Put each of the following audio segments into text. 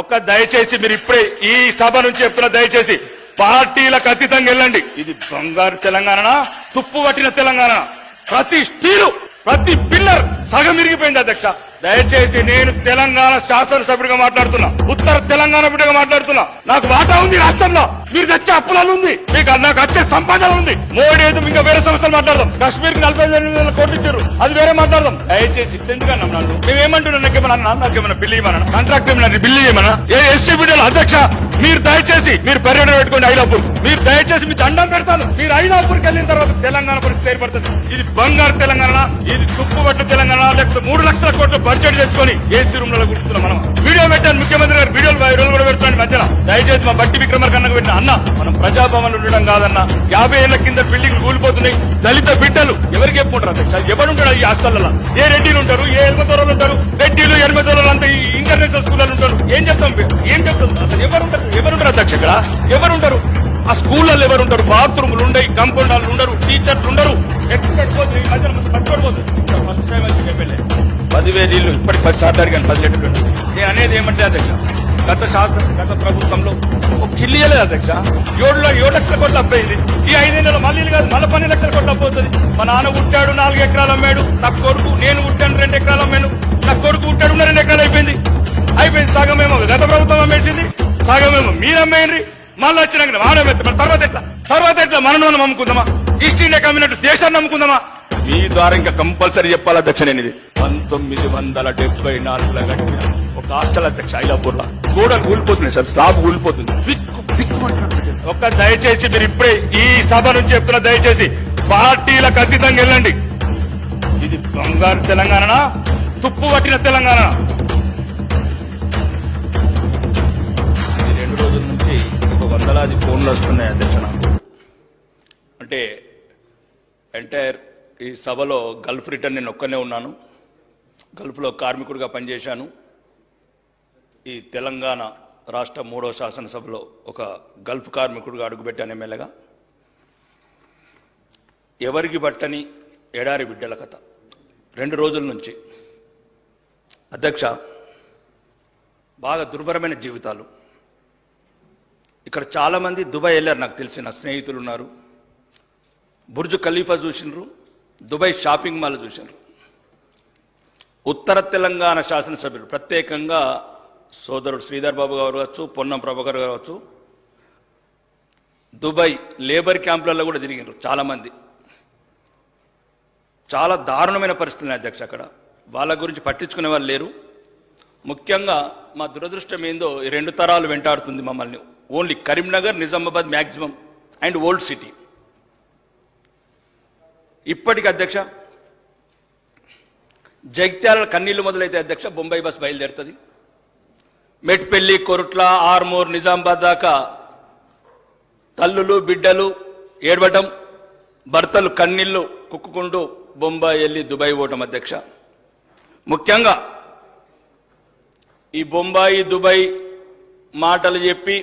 ఒక్క దయచేసి మీరు ఇప్పుడే ఈ సభ నుంచి చెప్తున్న దయచేసి పార్టీలకు అతీతంగా వెళ్ళండి. ఇది బంగారు తెలంగాణ తుప్పు పట్టిన తెలంగాణ ప్రతి స్టీలు ప్రతి పిల్లర్ సగం ఇరిగిపోయింది అధ్యక్ష. దయచేసి నేను తెలంగాణ శాసనసభ్యుడిగా మాట్లాడుతున్నా. ఉత్తర తెలంగాణ బిడ్డగా మాట్లాడుతున్నా. నాకు వాటా ఉంది రాష్ట్రంలో. మీరు తెచ్చే అప్పులాలు ఉంది. మీకు నాకు వచ్చే సంపాదన ఉంది. మోడీ ఏదో ఇంకా వేరే సమస్యలు మాట్లాడదాం. కాశ్మీర్కి నలభై ఐదు వేల కోట్లు ఇచ్చారు అది వేరే మాట్లాడదాం. దయచేసి ఎందుకన్నా నన్ను? మేమేమంటున్నా నాకేమన్నా నాకేమన్నా బిల్లు ఇవ్వమన్నా కాంట్రాక్ట్ ఏమన్నా బిల్లు ఇవ్వమన్నా ఏ ఎస్సీ బిడ్డల అధ్యక్ష మీరు దయచేసి మీరు పర్యటన పెట్టుకోండి ఐలాపూర్. మీరు దయచేసి మీ దండం పెడతాను. మీరు ఐలాపూర్కి వెళ్ళిన తర్వాత తెలంగాణ పరిస్థితి ఏర్పడుతుంది. ఇది బంగారు తెలంగాణ ఇది తుప్పుబట్టు తెలంగాణ లేకపోతే మూడు లక్షల కోట్ల బడ్జెట్ తెచ్చుకొని ఏసీ రూమ్లో కూర్చున్నాం మనం. వీడియో పెట్టాను ముఖ్యమంత్రి గారు వీడియోలు వీడియోలు కూడా పెడుతున్నాను మధ్యన. దయచేసి మా బట్టి విక్రమార్కన్నకు పెట్టిన అన్న మనం ప్రజాభవన్ ఉండడం కాదన్న యాభై ఏళ్ళ కింద బిల్డింగ్ కూలిపోతున్నాయి దళిత బిడ్డలు ఎవరికి చెప్పుకుంటారు అధ్యక్ష? ఎవరు ఉంటారు ఈ హాస్టల్లో ఏ రెడ్డిలు ఉంటారు ఏ ఎనిమిదోళ్ళు ఉంటారు రెడ్డిలు ఎనిమిదోళ్ళు అంతా ఇంటర్నేషనల్ స్కూల్లో ఉంటారు. ఏం చెప్తాం ఏం చెప్తాం? అసలు ఎవరుంటారు ఎవరుంటారు అధ్యక్ష ఇక్కడ? ఎవరుంటారు ఆ స్కూళ్ళల్లో ఎవరుంటారు బాత్రూములు ఉండయి కంపౌండర్లు ఉండరు టీచర్లు ఉండరు. ఎక్కడ పట్టుకోవద్దు ఈ మధ్యన పట్టుకోకపోతుంది ఫస్ట్ టైం వచ్చి ఎమ్మెల్యే పదివేలు ఇల్లు ఇప్పటికి పది సార్లు అడిగాను పది లీటర్లు. నేను అనేది ఏమంటే అధ్యక్ష గత శాసన గత ప్రభుత్వంలో ఒక కిల్లియలేదు అధ్యక్ష. ఏడులో ఏడు లక్షల కోట్లు అప్పయింది ఈ ఐదేళ్ళలో మళ్ళీ కాదు మళ్ళీ పన్నెండు లక్షల కోట్లు అప్పవుతుంది మా నాన్న పుట్టాడు నాలుగు ఎకరాలు అమ్మాడు. నా కొడుకు నేను పుట్టాను రెండు ఎకరాలు అమ్మాను. నా కొడుకు పుట్టాడు రెండు ఎకరాలు అయిపోయింది. అయిపోయింది సగమేమో గత ప్రభుత్వం అమ్మేసింది సగమేమో మీరు అమ్మేయండి మళ్ళీ వచ్చినాక వాడమెత్త తర్వాత ఎట్లా? తర్వాత ఎట్లా? మనం మనం అమ్ముకుందామా ఈస్ట్ ఇండియా కమ్యూనిటీ దేశాన్ని నమ్ముకుందామా? మీ ద్వారా ఇంకా కంపల్సరీ చెప్పాలి అధ్యక్ష నేను ఇది. పంతొమ్మిది వందల డెబ్బై నాలుగులో కట్టిన ఒక హాస్టల్ అధ్యక్ష ఐలాపూర్లో గోడలు కూలిపోతున్నాయి సార్ స్లాబ్ కూలిపోతుంది బిక్కు బిక్కు ఒక్క దయచేసి మీరు ఇప్పుడే ఈ సభ నుంచి చెప్తున్న దయచేసి పార్టీలకు అతీతంగా వెళ్ళండి. ఇది బంగారు తెలంగాణ తుప్పు పట్టిన తెలంగాణ రెండు రోజుల నుంచి ఒక వందలాది ఫోన్లు వస్తున్నాయి అధ్యక్ష అంటే ఎంటైర్ ఈ సభలో గల్ఫ్ రిటర్న్ నేను ఒక్కనే ఉన్నాను. గల్ఫ్లో కార్మికుడిగా పనిచేశాను. ఈ తెలంగాణ రాష్ట్ర మూడో శాసనసభలో ఒక గల్ఫ్ కార్మికుడిగా అడుగుపెట్టాను ఎమ్మెల్యేగా. ఎవరికి పట్టని ఎడారి బిడ్డల కథ. రెండు రోజుల నుంచి. అధ్యక్ష బాగా దుర్భరమైన జీవితాలు. ఇక్కడ చాలామంది దుబాయ్ వెళ్ళారు నాకు తెలిసిన స్నేహితులు ఉన్నారు. బుర్జు ఖలీఫా చూసినారు. దుబాయ్ షాపింగ్ మాల్ చూశారు. ఉత్తర తెలంగాణ శాసనసభ్యులు ప్రత్యేకంగా సోదరుడు శ్రీధర్ బాబు గారు కావచ్చు పొన్నం ప్రభాకర్ గారు కావచ్చు దుబాయ్ లేబర్ క్యాంపులలో కూడా తిరిగారు చాలామంది. చాలా దారుణమైన పరిస్థితులు అధ్యక్ష అక్కడ. వాళ్ళ గురించి పట్టించుకునే వాళ్ళు లేరు. ముఖ్యంగా మా దురదృష్టం ఏందో ఈ రెండు తరాలు వెంటాడుతుంది మమ్మల్ని. Only Karimnagar Nizamabad maximum and old city. ఇప్పటికి అధ్యక్ష జగిత్యాల కన్నీళ్ళు మొదలైతే అధ్యక్ష బొంబాయి బస్ బయలుదేరుతుంది. మెట్పెల్లి కొరుట్ల ఆర్మూర్ నిజామాబాద్ దాకా తల్లులు బిడ్డలు ఏడవటం భర్తలు కన్నీళ్ళు కుక్కుకుంటూ బొంబాయి వెళ్ళి దుబాయ్ పోవటం అధ్యక్ష. ముఖ్యంగా ఈ బొంబాయి దుబాయ్ మాటలు చెప్పి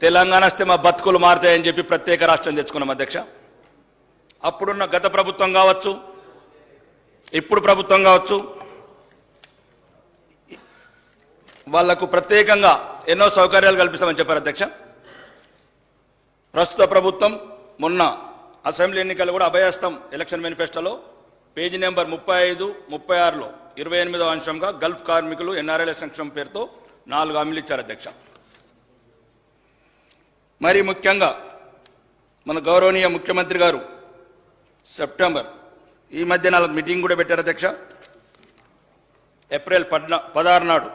తెలంగాణ వస్తే మా బతుకులు మారుతాయని చెప్పి ప్రత్యేక రాష్ట్రం తెచ్చుకున్నాం అధ్యక్ష. అప్పుడున్న గత ప్రభుత్వం కావచ్చు ఇప్పుడు ప్రభుత్వం కావచ్చు వాళ్ళకు ప్రత్యేకంగా ఎన్నో సౌకర్యాలు కల్పిస్తామని చెప్పారు అధ్యక్ష. ప్రస్తుత ప్రభుత్వం మొన్న అసెంబ్లీ ఎన్నికలు కూడా అభయస్తం ఎలక్షన్ మేనిఫెస్టోలో. పేజీ నెంబర్ ముప్పై ఐదు ముప్పై ఆరులో ఇరవై ఎనిమిదవ అంశంగా గల్ఫ్ కార్మికులు ఎన్ఆర్ఎల్ సంక్షేమం పేరుతో నాలుగు హామీలు ఇచ్చారు అధ్యక్ష. మరి ముఖ్యంగా మన గౌరవనీయ ముఖ్యమంత్రి గారు సెప్టెంబర్. ఈ మధ్య నాలుగు మీటింగ్ కూడా పెట్టారు అధ్యక్ష. ఏప్రిల్ పద్నా పదహారు నాడు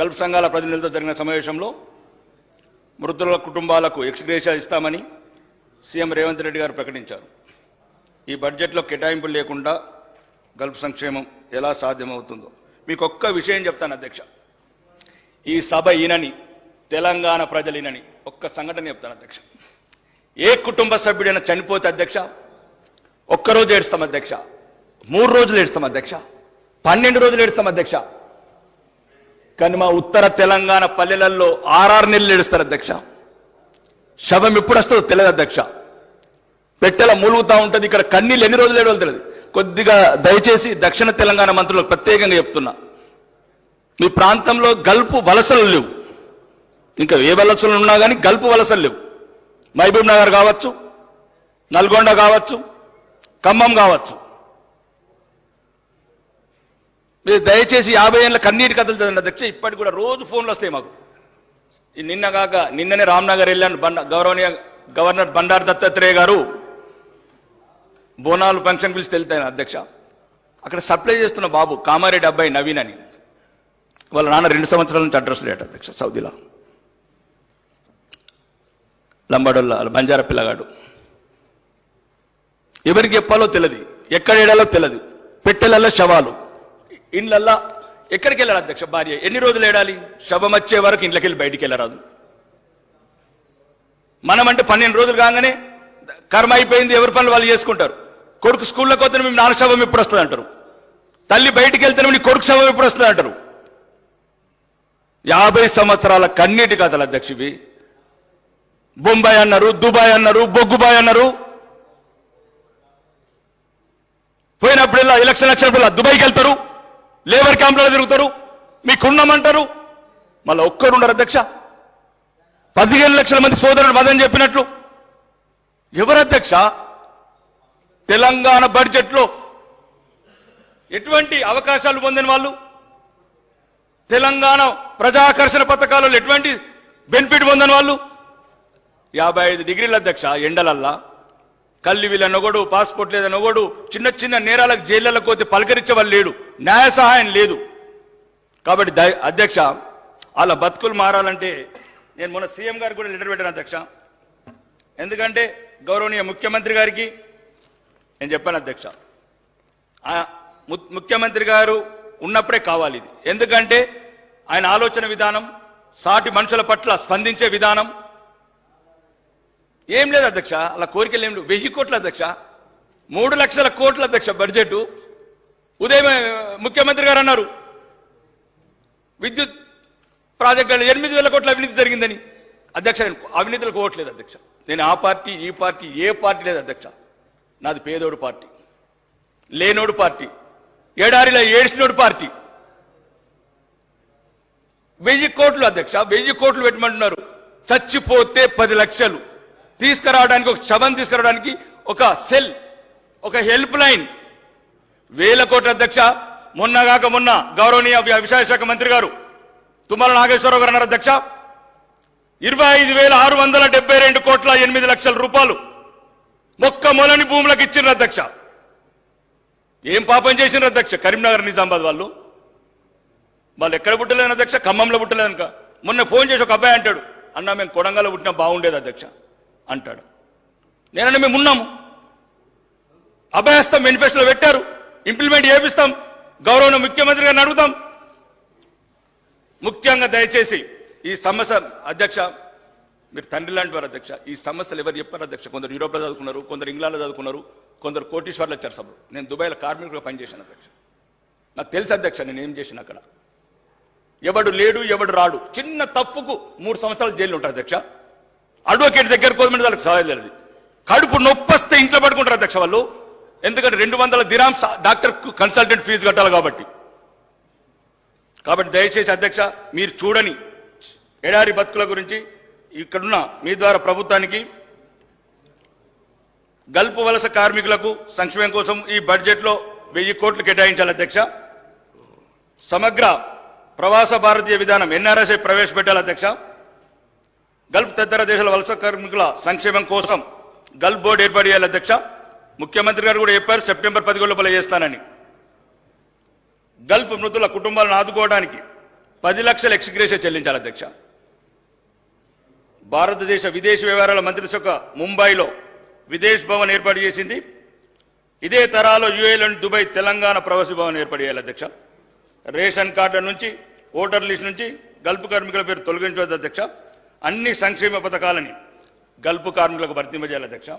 గల్ఫ్ సంఘాల ప్రతినిధులతో జరిగిన సమావేశంలో మృతుల కుటుంబాలకు ఎక్స్గ్రేషియా ఇస్తామని సీఎం రేవంత్ రెడ్డి గారు ప్రకటించారు. ఈ బడ్జెట్లో కేటాయింపులు లేకుండా గల్ఫ్ సంక్షేమం ఎలా సాధ్యమవుతుందో. మీకు ఒక్క విషయం చెప్తాను అధ్యక్ష. ఈ సభ ఈనని తెలంగాణ ప్రజలు ఈనని ఒక్క సంఘటన చెప్తాను అధ్యక్ష. ఏ కుటుంబ సభ్యుడైనా చనిపోతే అధ్యక్ష ఒక్కరోజు ఏడుస్తాం అధ్యక్ష. మూడు రోజులు ఏడుస్తాం అధ్యక్ష. పన్నెండు రోజులు ఏడుస్తాం అధ్యక్ష. కానీ మా ఉత్తర తెలంగాణ పల్లెలలో ఆర్ఆర్ నెలలు ఏడుస్తారు అధ్యక్ష. శవం ఎప్పుడు వస్తుందో తెలియదు అధ్యక్ష. పెట్టెల మూలుగుతూ ఉంటుంది ఇక్కడ కన్నీళ్ళు ఎన్ని రోజులు ఏడవలు తెలియదు. కొద్దిగా దయచేసి దక్షిణ తెలంగాణ మంత్రులకు ప్రత్యేకంగా చెప్తున్నా. మీ ప్రాంతంలో గల్పు వలసలు లేవు. ఇంకా ఏ వలసలు ఉన్నా కానీ గల్పు వలసలు లేవు. మహబూబ్ నగర్ కావచ్చు నల్గొండ కావచ్చు ఖమ్మం కావచ్చు. మీరు దయచేసి యాభై ఏళ్ళ కన్నీటి కథలు చదవండి అధ్యక్ష. ఇప్పటికి కూడా రోజు ఫోన్లు వస్తాయి మాకు. నిన్న కాక నిన్ననే రామ్నగర్ వెళ్ళాను. బండ గౌరవనీయ గవర్నర్ బండారు దత్తాత్రేయ గారు బోనాలు ఫంక్షన్ పిలిచి వెళ్తాను అధ్యక్ష. అక్కడ సప్లై చేస్తున్న బాబు కామారెడ్డి అబ్బాయి నవీన్ అని. వాళ్ళ నాన్న రెండు సంవత్సరాల నుంచి అడ్రస్ లేట అధ్యక్ష సౌదీలో. లంబాడోళ్ళ బంజారా పిల్లగాడు. ఎవరికి చెప్పాలో తెలియదు ఎక్కడ ఏడాలో తెలియదు పెట్టెలల్లో శవాలు. ఇండ్లల్లా ఎక్కడికి వెళ్ళాలి అధ్యక్ష భార్య? ఎన్ని రోజులు ఏడాలి? శవం వచ్చే వరకు ఇంట్లోకి వెళ్ళి బయటికి వెళ్ళరాదు. మనం అంటే పన్నెండు రోజులు కాగానే కర్మ అయిపోయింది ఎవరి పనులు వాళ్ళు చేసుకుంటారు. కొడుకు స్కూల్లోకి వస్తే మేము నాన్న శవం ఎప్పుడు వస్తుంది అంటారు. తల్లి బయటికి వెళ్తే నీ కొడుకు శవం ఎప్పుడు వస్తుంది అంటారు. యాభై సంవత్సరాల కన్నీటి కథలు అధ్యక్షవి బొంబాయి అన్నారు దుబాయ్ అన్నారు బొగ్గుబాయ్ అన్నారు. పోయినప్పుడల్లా ఎలక్షన్ వచ్చినప్పుడు దుబాయ్కి వెళ్తారు లేబర్ క్యాంప్లో తిరుగుతారు మీకున్నామంటారు. మళ్ళీ ఒక్కరుండరు అధ్యక్ష. పదిహేను లక్షల మంది సోదరుడు మదని చెప్పినట్లు. ఎవరు అధ్యక్ష? తెలంగాణ బడ్జెట్లో ఎటువంటి అవకాశాలు పొందిన వాళ్ళు? తెలంగాణ ప్రజాకర్షణ పథకాలలో ఎటువంటి బెనిఫిట్ పొందని వాళ్ళు? యాభై ఐదు డిగ్రీల అధ్యక్ష ఎండలల్లా. కళ్ళు వీళ్ళనొగడు పాస్పోర్ట్ లేదనొగడు చిన్న చిన్న నేరాలకు జైళ్ళకు పోతే పలకరించే వాళ్ళు లేడు. న్యాయ సహాయం లేదు. కాబట్టి అధ్యక్ష వాళ్ళ బతుకులు మారాలంటే నేను మొన్న సీఎం గారికి కూడా లెటర్ పెట్టాను అధ్యక్ష. ఎందుకంటే గౌరవనీయ ముఖ్యమంత్రి గారికి నేను చెప్పాను అధ్యక్ష. ము- ముఖ్యమంత్రి గారు ఉన్నప్పుడే కావాలి ఇది. ఎందుకంటే ఆయన ఆలోచన విధానం సాటి మనుషుల పట్ల స్పందించే విధానం ఏం లేదు అధ్యక్ష అలా కోరికలు ఏం లేవు. వెయ్యి కోట్ల అధ్యక్ష మూడు లక్షల కోట్ల అధ్యక్ష బడ్జెట్. ఉదయం ముఖ్యమంత్రి గారు అన్నారు విద్యుత్ ప్రాజెక్టులు ఎనిమిది వేల కోట్ల అవినీతి జరిగిందని. అధ్యక్ష నేను అవినీతిలో కోవట్లేదు అధ్యక్ష. నేను ఆ పార్టీ ఈ పార్టీ ఏ పార్టీ లేదు అధ్యక్ష. నాది పేదోడు పార్టీ లేనోడు పార్టీ ఏడారిలో ఏడ్చినోడు పార్టీ. వెయ్యి కోట్లు అధ్యక్ష వెయ్యి కోట్లు పెట్టమంటున్నారు. చచ్చిపోతే పది లక్షలు. తీసుకురావడానికి ఒక శవం తీసుకురావడానికి ఒక సెల్ ఒక హెల్ప్ లైన్. వేల కోట్ల అధ్యక్ష మొన్నగాక మొన్న గౌరవనీయ వ్యవసాయ శాఖ మంత్రి గారు తుమ్మల నాగేశ్వరరావు గారు అన్నారు అధ్యక్ష. ఇరవై ఐదు వేల ఆరు వందల డెబ్బై రెండు కోట్ల ఎనిమిది లక్షల రూపాయలు మొక్క మొలని భూములకు ఇచ్చిన అధ్యక్ష. ఏం పాపం చేసిన అధ్యక్ష? కరీంనగర్ నిజామాబాద్ వాళ్ళు. వాళ్ళు ఎక్కడ పుట్టలేదు అధ్యక్ష? ఖమ్మంలో పుట్టలేదనుక. మొన్న ఫోన్ చేసి ఒక అబ్బాయి అంటాడు అన్న మేము కొడంగల్లో పుట్టినా బాగుండేది అధ్యక్ష. అంటాడు. నేనన్నా మేము ఉన్నాము. అభయస్థం మేనిఫెస్టోలో పెట్టారు. ఇంప్లిమెంట్ చేపిస్తాం. గౌరవ ముఖ్యమంత్రి గారిని అడుగుతాం. ముఖ్యంగా దయచేసి ఈ సమస్య అధ్యక్ష మీరు తండ్రి లాంటి వారు అధ్యక్ష ఈ సమస్యలు ఎవరు చెప్పారు అధ్యక్ష? కొందరు యూరోప్లో చదువుకున్నారు కొందరు ఇంగ్లాండ్లో చదువుకున్నారు కొందరు కోటీశ్వర్లు వచ్చారు సభలు. నేను దుబాయ్లో కార్మికులుగా పనిచేశాను అధ్యక్ష. నాకు తెలుసు అధ్యక్ష నేను ఏం చేసిన అక్కడ? ఎవడు లేడు ఎవడు రాడు. చిన్న తప్పుకు మూడు సంవత్సరాలు జైలు ఉంటారు అధ్యక్ష. అడ్వకేట్ దగ్గర కోదమంటే వాళ్ళకి సహాయం లేదు కడుపు నొప్పొస్తే ఇంట్లో పడుకుంటారు అధ్యక్ష వాళ్ళు. ఎందుకంటే రెండు వందల దిరామ్స్ డాక్టర్ కన్సల్టెంట్ ఫీజు కట్టాలి కాబట్టి. కాబట్టి దయచేసి అధ్యక్ష మీరు చూడని ఎడారి బతుకుల గురించి ఇక్కడున్న మీ ద్వారా ప్రభుత్వానికి గల్పు వలస కార్మికులకు సంక్షేమం కోసం ఈ బడ్జెట్లో వెయ్యి కోట్లు కేటాయించాలి అధ్యక్ష. సమగ్ర ప్రవాస భారతీయ విధానం ఎన్ఆర్ఎస్ఐ ప్రవేశపెట్టాలి అధ్యక్ష. గల్ఫ్ తదితర దేశాల వలస కార్మికుల సంక్షేమం కోసం గల్ఫ్ బోర్డు ఏర్పాటు చేయాలి అధ్యక్ష. ముఖ్యమంత్రి గారు కూడా చెప్పారు సెప్టెంబర్ పది లోపల చేస్తానని. గల్ఫ్ మృతుల కుటుంబాలను ఆదుకోవడానికి పది లక్షల ఎక్స్గ్రేషన్ చెల్లించాలి అధ్యక్ష. భారతదేశ విదేశీ వ్యవహారాల మంత్రిశాఖ ముంబైలో విదేశ్ భవన్ ఏర్పాటు చేసింది. ఇదే తరాలో యుఏలోని దుబాయ్ తెలంగాణ ప్రవాసీ భవన్ ఏర్పాటు చేయాలి అధ్యక్ష. రేషన్ కార్డుల నుంచి ఓటర్ లిస్ట్ నుంచి గల్ఫ్ కార్మికుల పేరు తొలగించవద్దు అధ్యక్ష. అన్ని సంక్షేమ పథకాలని గల్పు కార్మికులకు వర్తింపజేయాలి అధ్యక్ష.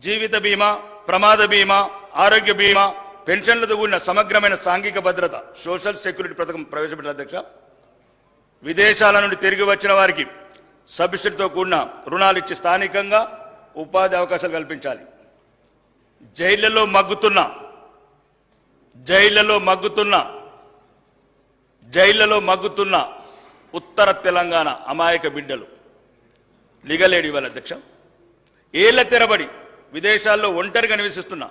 జీవిత బీమా ప్రమాద బీమా ఆరోగ్య బీమా పెన్షన్లతో కూడిన సమగ్రమైన సాంఘిక భద్రత సోషల్ సెక్యూరిటీ పథకం ప్రవేశపెట్టిన అధ్యక్ష. విదేశాల నుండి తిరిగి వచ్చిన వారికి సబ్సిడీతో కూడిన రుణాలు ఇచ్చి స్థానికంగా ఉపాధి అవకాశాలు కల్పించాలి. జైళ్ళలో మగ్గుతున్న జైళ్ళలో మగ్గుతున్న జైళ్ళలో మగ్గుతున్న ఉత్తర తెలంగాణ అమాయక బిడ్డలు. లిగలేడి వాళ్ళ అధ్యక్ష. ఏళ్ళ తెరబడి విదేశాల్లో ఒంటరిగా నివసిస్తున్న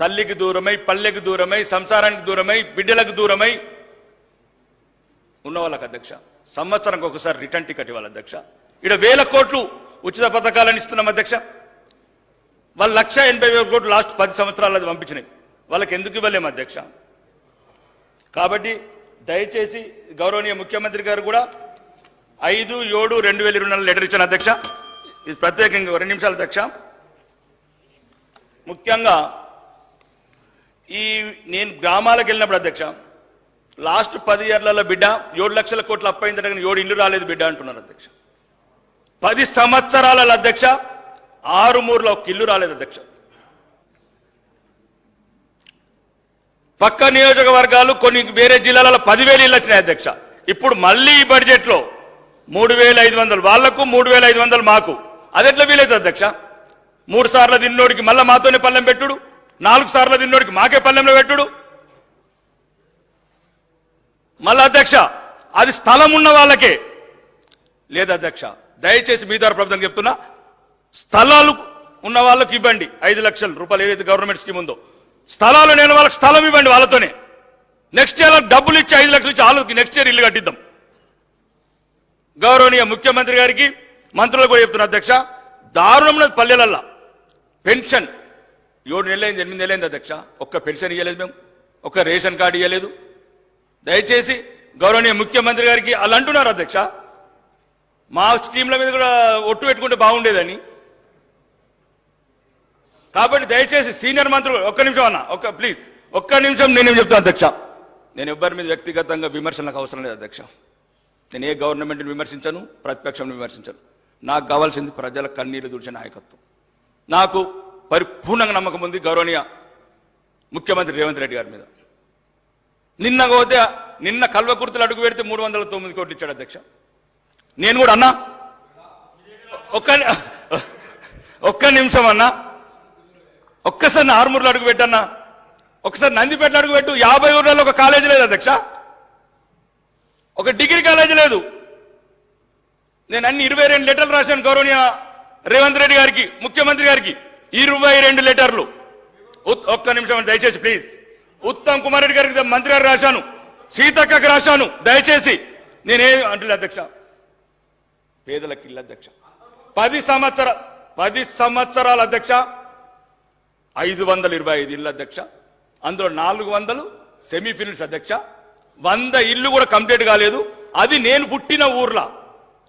తల్లికి దూరమై పల్లెకి దూరమై సంసారానికి దూరమై బిడ్డలకు దూరమై ఉన్న వాళ్ళకి అధ్యక్ష. సంవత్సరానికి ఒకసారి రిటర్న్ టికెట్ ఇవ్వాలి అధ్యక్ష. ఇక్కడ వేల కోట్లు ఉచిత పథకాలను ఇస్తున్నాం అధ్యక్ష. వాళ్ళు లక్ష ఎనభై వేల కోట్లు లాస్ట్ పది సంవత్సరాలు అది పంపించినాయి. వాళ్ళకి ఎందుకు ఇవ్వలేము అధ్యక్ష? కాబట్టి దయచేసి గౌరవనీయ ముఖ్యమంత్రి గారు కూడా ఐదు ఏడు రెండు వేల ఇరవై నాలుగు లెటర్ ఇచ్చాను అధ్యక్ష ఇది ప్రత్యేకంగా రెండు నిమిషాలు అధ్యక్ష. ముఖ్యంగా ఈ నేను గ్రామాలకు వెళ్ళినప్పుడు అధ్యక్ష లాస్ట్ పది ఏళ్ళలో బిడ్డ ఏడు లక్షల కోట్లు అప్పయిందంటే కానీ ఏడు ఇల్లు రాలేదు బిడ్డ అంటున్నారు అధ్యక్ష. పది సంవత్సరాలలో అధ్యక్ష ఆరు మూరులో ఒక ఇల్లు రాలేదు అధ్యక్ష. పక్క నియోజకవర్గాలు కొన్ని వేరే జిల్లాలలో పదివేలు ఇళ్ళు వచ్చినాయి అధ్యక్ష. ఇప్పుడు మళ్ళీ ఈ బడ్జెట్లో మూడు వేల ఐదు వందలు. వాళ్ళకు మూడు వేల ఐదు వందలు మాకు. అది ఎట్లా వీలైతే అధ్యక్ష? మూడు సార్లు తిన్నోడికి మళ్ళీ మాతోనే పల్లెం పెట్టుడు? నాలుగు సార్లు తిన్నోడికి మాకే పల్లెంలో పెట్టుడు? మళ్ళీ అధ్యక్ష అది స్థలం ఉన్న వాళ్ళకే. లేదు అధ్యక్ష దయచేసి మీ ద్వారా ప్రభుత్వం చెప్తున్నా స్థలాలు ఉన్న వాళ్ళకి ఇవ్వండి. ఐదు లక్షల రూపాయలు ఏదైతే గవర్నమెంట్ స్కీమ్ ఉందో. స్థలాలు నేను వాళ్ళకి స్థలం ఇవ్వండి వాళ్ళతోనే. నెక్స్ట్ ఇయర్ డబ్బులు ఇచ్చి ఐదు లక్షలు ఇచ్చి వాళ్ళకి నెక్స్ట్ ఇయర్ ఇల్లు కట్టిద్దాం. గౌరవనీయ ముఖ్యమంత్రి గారికి మంత్రులు కూడా చెప్తున్నా అధ్యక్ష దారుణం పల్లెలల్లా. పెన్షన్ ఏడు నెలలైంది ఎనిమిది నెలలైంది అధ్యక్ష. ఒక్క పెన్షన్ ఇవ్వలేదు మేము. ఒక్క రేషన్ కార్డు ఇవ్వలేదు దయచేసి గౌరవనీయ ముఖ్యమంత్రి గారికి అలా అంటున్నారు అధ్యక్ష. మా స్కీమ్ల మీద కూడా ఒట్టు పెట్టుకుంటే బాగుండేదని. కాబట్టి దయచేసి సీనియర్ మంత్రులు ఒక్క నిమిషం అన్న ఒక్క ప్లీజ్ ఒక్క నిమిషం నేనేం చెప్తాను అధ్యక్ష? నేను ఎవ్వరి మీద వ్యక్తిగతంగా విమర్శలకు అవసరం లేదు అధ్యక్ష. నేను ఏ గవర్నమెంట్ని విమర్శించను ప్రతిపక్షం విమర్శించను. నాకు కావాల్సింది ప్రజల కన్నీళ్ళు తుడిచే నాయకత్వం. నాకు పరిపూర్ణంగా నమ్మకం ఉంది గౌరవనీయ ముఖ్యమంత్రి రేవంత్ రెడ్డి గారి మీద. నిన్న పోతే నిన్న కల్వకుర్తులు అడుగు పెడితే మూడు వందల తొమ్మిది కోట్లు ఇచ్చాడు అధ్యక్ష. నేను కూడా అన్నా ఒక్క ఒక్క నిమిషం అన్నా ఒక్కసారి నా అడుగు పెట్టన్నా. ఒకసారి నందిపేటలో అడుగు పెట్టు. యాభై ఊర్లలో ఒక కాలేజీ లేదు అధ్యక్ష. ఒక డిగ్రీ కాలేజీ లేదు. నేను అన్ని ఇరవై రెండు లెటర్లు రాశాను గౌరవనీయ రేవంత్ రెడ్డి గారికి ముఖ్యమంత్రి గారికి. ఇరవై రెండు లెటర్లు. ఒక్క నిమిషం దయచేసి ప్లీజ్. ఉత్తమ్ కుమార్ రెడ్డి గారికి మంత్రి గారు రాశాను. సీతక్కకి రాశాను. దయచేసి. నేనే అంటున్నా అధ్యక్ష. పేదలకి ఇల్లు అధ్యక్ష. పది సంవత్సరాలు పది సంవత్సరాల అధ్యక్ష. ఐదు వందల ఇరవై ఐదు ఇల్లు అధ్యక్ష. అందులో నాలుగు వందలు సెమీ అధ్యక్ష. వంద ఇల్లు కూడా కంప్లీట్ కాలేదు. అది నేను పుట్టిన ఊర్లో.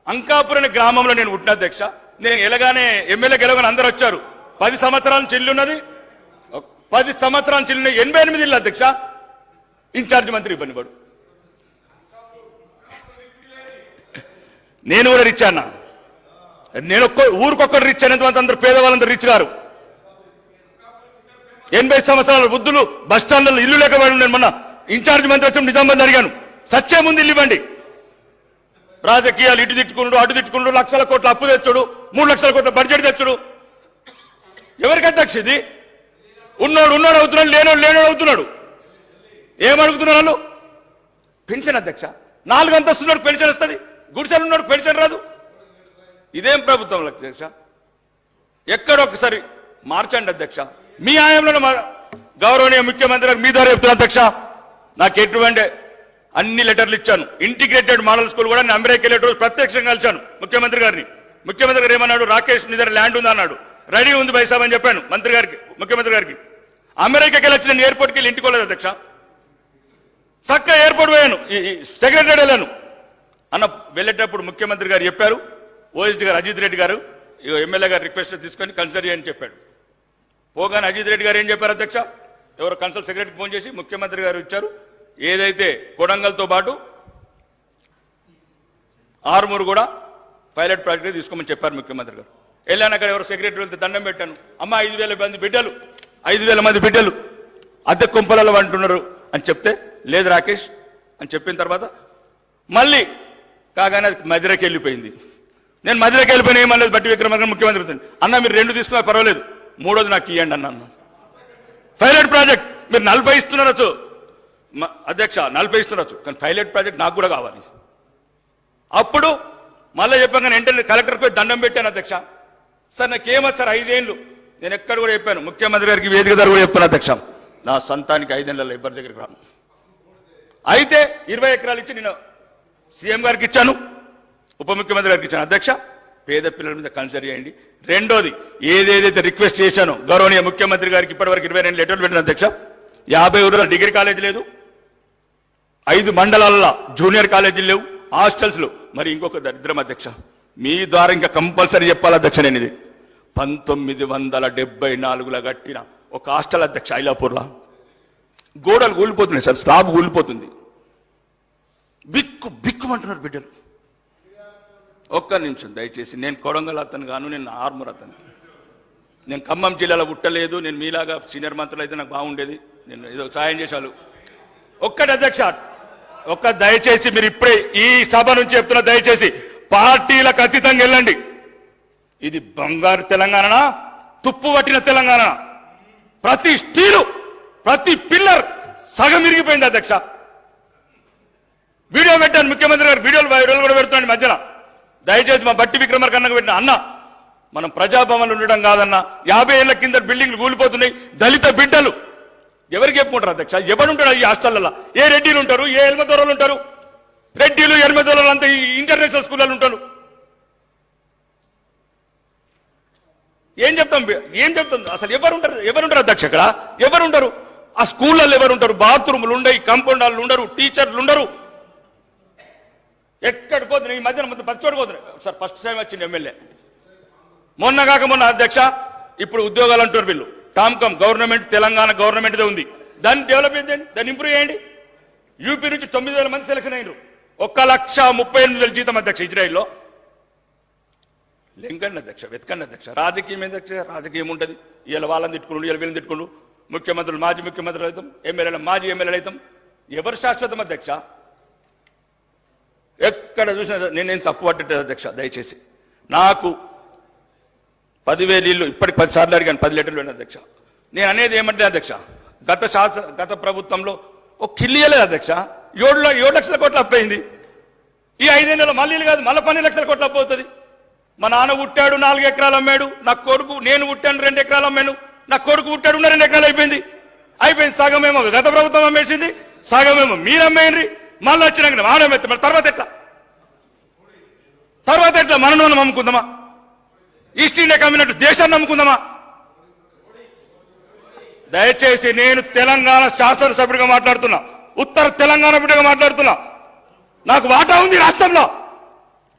అంకాపురం అనే గ్రామంలో నేను పుట్టిన అధ్యక్ష. నేను ఎలాగానే ఎమ్మెల్యే గెలవని అందరు వచ్చారు. పది సంవత్సరాల చెల్లున్నది పది సంవత్సరాల చెల్లిన ఎనభై ఎనిమిది ఇల్లు అధ్యక్ష. ఇన్ఛార్జ్ మంత్రి ఇబ్బంది పడు నేను కూడా రిచ్ అన్నా. నేను ఒక్క ఊరికొక్కరు రిచ్ అనేంత అందరు పేదవాళ్ళందరూ రిచ్ గారు. ఎనభై సంవత్సరాల వృద్ధులు బస్ ఇల్లు లేకపోయాడు నేను మొన్న ఇన్ఛార్జ్ మంత్రి వచ్చి నిజామాబాద్ అడిగాను. సత్యం ముందు ఇల్లు ఇవ్వండి. రాజకీయాలు ఇటు తిట్టుకుండు అటు తిట్టుకుండు లక్షల కోట్ల అప్పు తెచ్చుడు మూడు లక్షల కోట్ల బడ్జెట్ తెచ్చుడు. ఎవరికి అధ్యక్ష ఇది? ఉన్నోడు ఉన్నోడు అవుతున్నాడు లేనోడు లేనోడు అవుతున్నాడు. ఏమడుగుతున్నారు వాళ్ళు? పెన్షన్ అధ్యక్ష. నాలుగు అంతస్తున్నాడు పెన్షన్ వస్తుంది. గుడిసెలు ఉన్నాడు పెన్షన్ రాదు. ఇదేం ప్రభుత్వం అధ్యక్ష? ఎక్కడొక్కసారి మార్చండి అధ్యక్ష. మీ ఆయంలో మా- గౌరవనీయ ముఖ్యమంత్రి గారు మీ ద్వారా చెప్తున్నా అధ్యక్ష. నాకు ఎటువంటి అన్ని లెటర్లు ఇచ్చాను. ఇంటిగ్రేటెడ్ మోడల్ స్కూల్ కూడా నేను అమెరికా లెటర్ ప్రత్యక్షంగా కలిశాను ముఖ్యమంత్రి గారిని. ముఖ్యమంత్రి గారు ఏమన్నాడు? రాకేష్ నీ దగ్గర ల్యాండ్ ఉంది అన్నాడు. రెడీ ఉంది బైసాబ్ అని చెప్పాను మంత్రి గారికి ముఖ్యమంత్రి గారికి. అమెరికాకి వెళ్ళి నేను ఎయిర్పోర్ట్కి వెళ్ళి ఇంటికి వెళ్ళలేదు అధ్యక్ష. చక్క ఎయిర్పోర్ట్ పోయాను. సెక్రటరీ వెళ్ళాను. అన్న వెళ్ళేటప్పుడు ముఖ్యమంత్రి గారు చెప్పారు. ఓఎస్డి గారు అజిత్ రెడ్డి గారు ఎమ్మెల్యే గారు రిక్వెస్ట్ తీసుకొని కన్సల్ట్ చేయని చెప్పాడు. పోగానే అజిత్ రెడ్డి గారు ఏం చెప్పారు అధ్యక్ష? ఎవరు కన్సల్ట్ సెక్రటరీకి ఫోన్ చేసి ముఖ్యమంత్రి గారు ఇచ్చారు. ఏదైతే కొడంగల్తో పాటు ఆరుమూరు కూడా పైలట్ ప్రాజెక్ట్ తీసుకోమని చెప్పారు ముఖ్యమంత్రి గారు. వెళ్ళాను అక్కడ ఎవరు సెక్రటరీ వెళ్తే దండం పెట్టాను. అమ్మ ఐదు వేల మంది బిడ్డలు ఐదు వేల మంది బిడ్డలు అద్దె కుంపలలో అంటున్నారు అని చెప్తే లేదు రాకేష్ అని చెప్పిన తర్వాత మళ్ళీ కాగానే అది మదిరకి వెళ్ళిపోయింది నేను మదిరకి వెళ్ళిపోయిన ఏమన్నది బట్టి విక్రమార్గం ముఖ్యమంత్రి అన్న మీరు రెండు తీసుకున్నా పర్వాలేదు. మూడోది నాకు ఇవ్వండి అన్నాను అన్న. పైలట్ ప్రాజెక్ట్ మీరు నలభై ఇస్తున్నారు అధ్యక్ష నలభై ఇస్తుండొచ్చు కానీ పైలట్ ప్రాజెక్ట్ నాకు కూడా కావాలి. అప్పుడు మళ్ళీ చెప్పాను వెంటనే కలెక్టర్ పోయి దండం పెట్టాను అధ్యక్ష. సార్ నాకేమది సార్ ఐదేళ్ళు. నేను ఎక్కడ కూడా చెప్పాను. ముఖ్యమంత్రి గారికి వేదిక దగ్గర కూడా చెప్పాను అధ్యక్ష. నా సొంతానికి ఐదేళ్ళలో ఇబ్బంది దగ్గరికి రాను. అయితే ఇరవై ఎకరాలు ఇచ్చి నేను సీఎం గారికి ఇచ్చాను. ఉప ముఖ్యమంత్రి గారికి ఇచ్చాను. అధ్యక్ష పేద పిల్లల మీద కన్సర్ చేయండి. రెండోది ఏదేదైతే రిక్వెస్ట్ చేశానో గౌరవనీయ ముఖ్యమంత్రి గారికి ఇప్పటివరకు ఇరవై రెండు లెటర్లు పెట్టిన అధ్యక్ష యాభై ఊళ్ళో డిగ్రీ కాలేజ్ లేదు. ఐదు మండలాల్లో జూనియర్ కాలేజీలు లేవు హాస్టల్స్లో మరి ఇంకొక దరిద్రం అధ్యక్ష మీ ద్వారా ఇంకా కంపల్సరీ చెప్పాలి అధ్యక్ష నేను ఇది? పంతొమ్మిది వందల డెబ్బై నాలుగులో కట్టిన ఒక హాస్టల్ అధ్యక్ష ఐలాపూర్లో. గోడలు కూలిపోతున్నాయి సార్ స్లాబ్ కూలిపోతుంది. బిక్కు బిక్కుమంటున్నారు బిడ్డలు. ఒక్క నిమిషం దయచేసి. నేను కొడంగల్ అతను గాను నేను ఆర్మూర్ అతను నేను ఖమ్మం జిల్లాలో పుట్టలేదు నేను మీలాగా సీనియర్ మంత్రులు అయితే నాకు బాగుండేది. నేను ఏదో సాయం చేశాను. ఒక్కటి అధ్యక్ష ఒక్క దయచేసి మీరు ఇప్పుడే ఈ సభ నుంచి చెప్తున్న దయచేసి పార్టీలకు అతీతంగా వెళ్ళండి. ఇది బంగారు తెలంగాణ తుప్పు పట్టిన తెలంగాణ ప్రతి స్టీలు ప్రతి పిల్లర్ సగం ఇరిగిపోయింది అధ్యక్ష. వీడియో పెట్టాను ముఖ్యమంత్రి గారు వీడియోలు వీడియోలు కూడా పెడుతున్నాను మధ్యలో మధ్యన. దయచేసి మా బట్టి విక్రమర్ కన్నకు పెట్టిన అన్న మనం ప్రజాభవన్లు ఉండడం కాదన్న యాభై ఏళ్ళ కింద బిల్డింగ్లు కూలిపోతున్నాయి దళిత బిడ్డలు. ఎవరికి చెప్పుకుంటారు అధ్యక్ష? ఎవరుంటారు ఈ హాస్టల్లో ఏ రెడ్డిలు ఉంటారు? ఏ ఎల్మదొరలు ఉంటారు? రెడ్డిలు ఎల్మదొరలు అంత ఈ ఇంటర్నేషనల్ స్కూళ్ళలో ఉంటారు. ఏం చెప్తాం? ఏం చెప్తాం? అసలు ఎవరు ఉంటారు ఎవరు ఉంటారు అధ్యక్ష ఇక్కడ? ఎవరు ఉంటారు ఆ స్కూళ్ళల్లో ఎవరు ఉంటారు బాత్రూములు ఉండయి కంపౌండర్లు ఉండరు టీచర్లు ఉండరు. ఎక్కడ పోతున్నాయి ఈ మధ్యన మొత్తం చోటు పోతున్నాయి సార్ ఫస్ట్ టైం వచ్చింది ఎమ్మెల్యే. మొన్న కాక మొన్న అధ్యక్ష ఇప్పుడు ఉద్యోగాలు అంటారు వీళ్ళు. టామ్కమ్ గవర్నమెంట్ తెలంగాణ గవర్నమెంట్దే ఉంది. దాన్ని డెవలప్ చేయండి దాన్ని ఇంప్రూవ్ చేయండి. యూపీ నుంచి తొమ్మిది వేల మంది సెలక్షన్ అయ్యారు ఒక్క లక్ష ముప్పై ఎనిమిది వేల జీతం అధ్యక్ష ఇజ్రాయిల్లో. లింకండి అధ్యక్ష వెతకండి అధ్యక్ష రాజకీయం అధ్యక్ష? రాజకీయం ఉంటుంది. వీళ్ళ వాళ్ళని తిట్టుకుండు వీళ్ళ వీళ్ళని తిట్టుకుండు. ముఖ్యమంత్రులు మాజీ ముఖ్యమంత్రులు అవుతాం ఎమ్మెల్యేలు మాజీ ఎమ్మెల్యేలు అవుతాం. ఎవరు శాశ్వతం అధ్యక్ష? ఎక్కడ చూసినా నేనేం తప్పు పట్టలేదు అధ్యక్ష దయచేసి. నాకు పదివేలు ఇల్లు ఇప్పటికి పది సార్లు అడిగాను పది లీటర్లు వేయండి అధ్యక్ష. నేను అనేది ఏమంటే అధ్యక్ష గత శాసన గత ప్రభుత్వంలో ఒక కిల్లియలేదు అధ్యక్ష. ఏడు ఏడు లక్షల కోట్ల అప్పయింది. ఈ ఐదేళ్ళలో మళ్ళీ ఇల్లు కాదు మళ్ళీ పన్నెండు లక్షల కోట్లు అప్పవుతుంది. మా నాన్న పుట్టాడు నాలుగు ఎకరాలు అమ్మాడు నా కొడుకు నేను పుట్టాను రెండు ఎకరాలు అమ్మాను నా కొడుకు పుట్టాడు రెండు ఎకరాలు అయిపోయింది. అయిపోయింది సగమేమో గత ప్రభుత్వం అమ్మేసింది సగమేమో మీరు అమ్మేయండి. మళ్ళీ వచ్చినాక మానమెత్త మరి తర్వాత ఎట్లా? తర్వాత ఎట్లా? మనను నమ్ముకుందామా? ఈస్ట్ ఇండియా కమ్మినట్టు దేశాన్ని నమ్ముకుందామా? దయచేసి నేను తెలంగాణ శాసనసభ్యుడిగా మాట్లాడుతున్నా. ఉత్తర తెలంగాణ బిడ్డగా మాట్లాడుతున్నా. నాకు వాటా ఉంది రాష్ట్రంలో.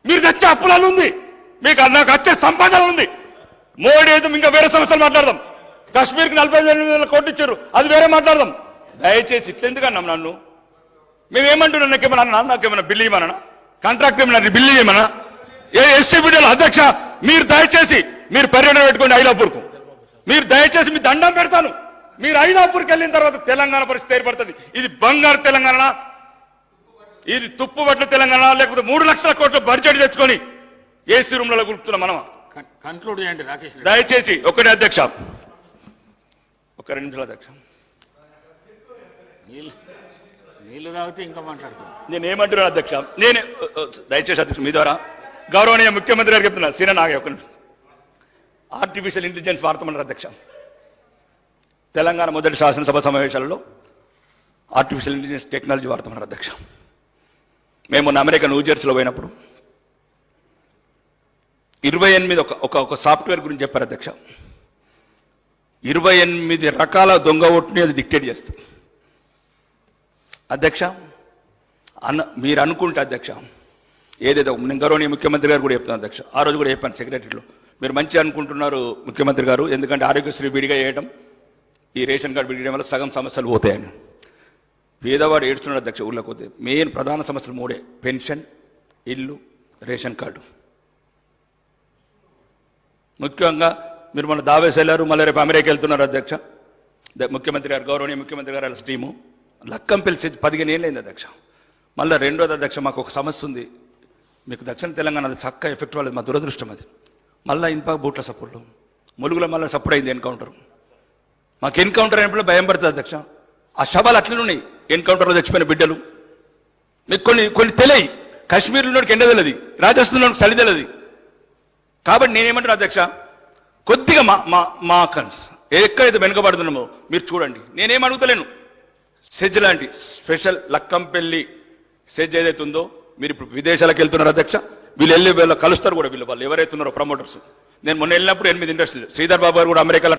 మీరు తెచ్చే అప్పులలో ఉంది. మీకు నాకు వచ్చే సంపాదన ఉంది. మోడీ అయితే ఇంకా వేరే సమస్యలు మాట్లాడదాం. కాశ్మీర్కి నలభై ఎనిమిది వేల కోట్లు ఇచ్చారు. అది వేరే మాట్లాడదాం. దయచేసి ఇట్లెందుకు అన్నాం నన్ను? మేమేమంటున్నాం? నాకేమన్నా అన్నా నాకేమన్నా బిల్లు ఇవ్వమన్నా కాంట్రాక్ట్ ఏమన్నా బిల్లు ఇవ్వమన్నా ఏ ఎస్సీ బిడ్డలు అధ్యక్ష మీరు దయచేసి మీరు పర్యటన పెట్టుకోండి ఐలాపూర్కు. మీరు దయచేసి మీ దండం పెడతాను. మీరు ఐలాపూర్కి వెళ్ళిన తర్వాత తెలంగాణ పరిస్థితి ఏర్పడుతుంది. ఇది బంగారు తెలంగాణ ఇది తుప్పుబట్ల తెలంగాణ లేకపోతే మూడు లక్షల కోట్ల బడ్జెట్ తెచ్చుకొని ఏసీ రూమ్లలో గుర్తున్నాం మనం కన్క్లూడ్ చేయండి రాకేష్ దయచేసి ఒకటే అధ్యక్ష. ఒక రెండు నిమిషాలు అధ్యక్ష. నీళ్ళు తాగితే ఇంకా మాట్లాడుతుంది. నేను ఏమంటున్నాను అధ్యక్ష? నేను దయచేసి అధ్యక్ష మీ ద్వారా గౌరవనీయ ముఖ్యమంత్రి గారు చెప్తున్నా సీనా నాగ ఆర్టిఫిషియల్ ఇంటెలిజెన్స్ వాడతామన్నారు అధ్యక్ష. తెలంగాణ మొదటి శాసనసభ సమావేశాలలో ఆర్టిఫిషియల్ ఇంటెలిజెన్స్ టెక్నాలజీ వాడతామన్నారు అధ్యక్ష. మేము మొన్న అమెరికా న్యూజెర్సీలో పోయినప్పుడు ఇరవై ఎనిమిది ఒక ఒక ఒక సాఫ్ట్వేర్ గురించి చెప్పారు అధ్యక్ష. ఇరవై ఎనిమిది రకాల దొంగ ఓట్ని అది డిక్టేట్ చేస్తుంది. అధ్యక్ష అన్న మీరు అనుకుంటే అధ్యక్ష ఏదైతే నేను గౌరవనీయ ముఖ్యమంత్రి గారు కూడా చెప్తున్నాను అధ్యక్ష. ఆ రోజు కూడా చెప్పాను సెక్రటరీలో. మీరు మంచి అనుకుంటున్నారు ముఖ్యమంత్రి గారు ఎందుకంటే ఆరోగ్యశ్రీ విడిగా వేయడం ఈ రేషన్ కార్డు విడియడం వల్ల సగం సమస్యలు పోతాయని. పేదవాడు ఏడుస్తున్నాడు అధ్యక్ష ఊళ్ళోకి పోతే మెయిన్ ప్రధాన సమస్యలు మూడే. పెన్షన్ ఇల్లు రేషన్ కార్డు. ముఖ్యంగా మీరు మన దావేసి వెళ్ళారు మళ్ళీ రేపు అమెరికా వెళ్తున్నారు అధ్యక్ష. ద- ముఖ్యమంత్రి గారు గౌరవనీయ ముఖ్యమంత్రి గారు వాళ్ళ స్టీము లక్కం పిలిచి పదిహేను ఏళ్ళైంది అధ్యక్ష మళ్ళీ రెండోది అధ్యక్ష మాకు ఒక సమస్య ఉంది. మీకు దక్షిణ తెలంగాణ అది చక్క ఎఫెక్ట్ వాళ్ళది మా దురదృష్టం అది. మళ్ళీ ఇన్పా బూట్ల సపోర్ట్లు. ములుగులో మళ్ళీ సపోర్ట్ అయింది ఎన్కౌంటర్. మాకు ఎన్కౌంటర్ అయినప్పుడు భయం పడుతుంది అధ్యక్ష ఆ శవాలు అట్లనే ఉన్నాయి. ఎన్కౌంటర్లో చచ్చిపోయిన బిడ్డలు. మీకు కొన్ని కొన్ని తెలియ కాశ్మీర్లో ఎండ తెలియదు రాజస్థాన్లో చలి తెలియదు కాబట్టి నేనేమంటాను అధ్యక్ష కొద్దిగా మా మా మా కన్స్. ఎక్కడైతే వెనుకబడుతున్నామో మీరు చూడండి. నేనేం అడుగుతలేను. సెజ్ లాంటి స్పెషల్ లక్కంపల్లి సెజ్ ఏదైతే ఉందో మీరు ఇప్పుడు విదేశాలకు వెళ్తున్నారు అధ్యక్ష వీళ్ళు వెళ్ళి వీళ్ళు కలుస్తారు కూడా వీళ్ళు వాళ్ళు. ఎవరైతున్నారో ప్రమోటర్స్ నేను మొన్న వెళ్ళినప్పుడు ఎనిమిది ఇండస్ట్రీలు. శ్రీధర్ బాబు గారు కూడా అమెరికాలో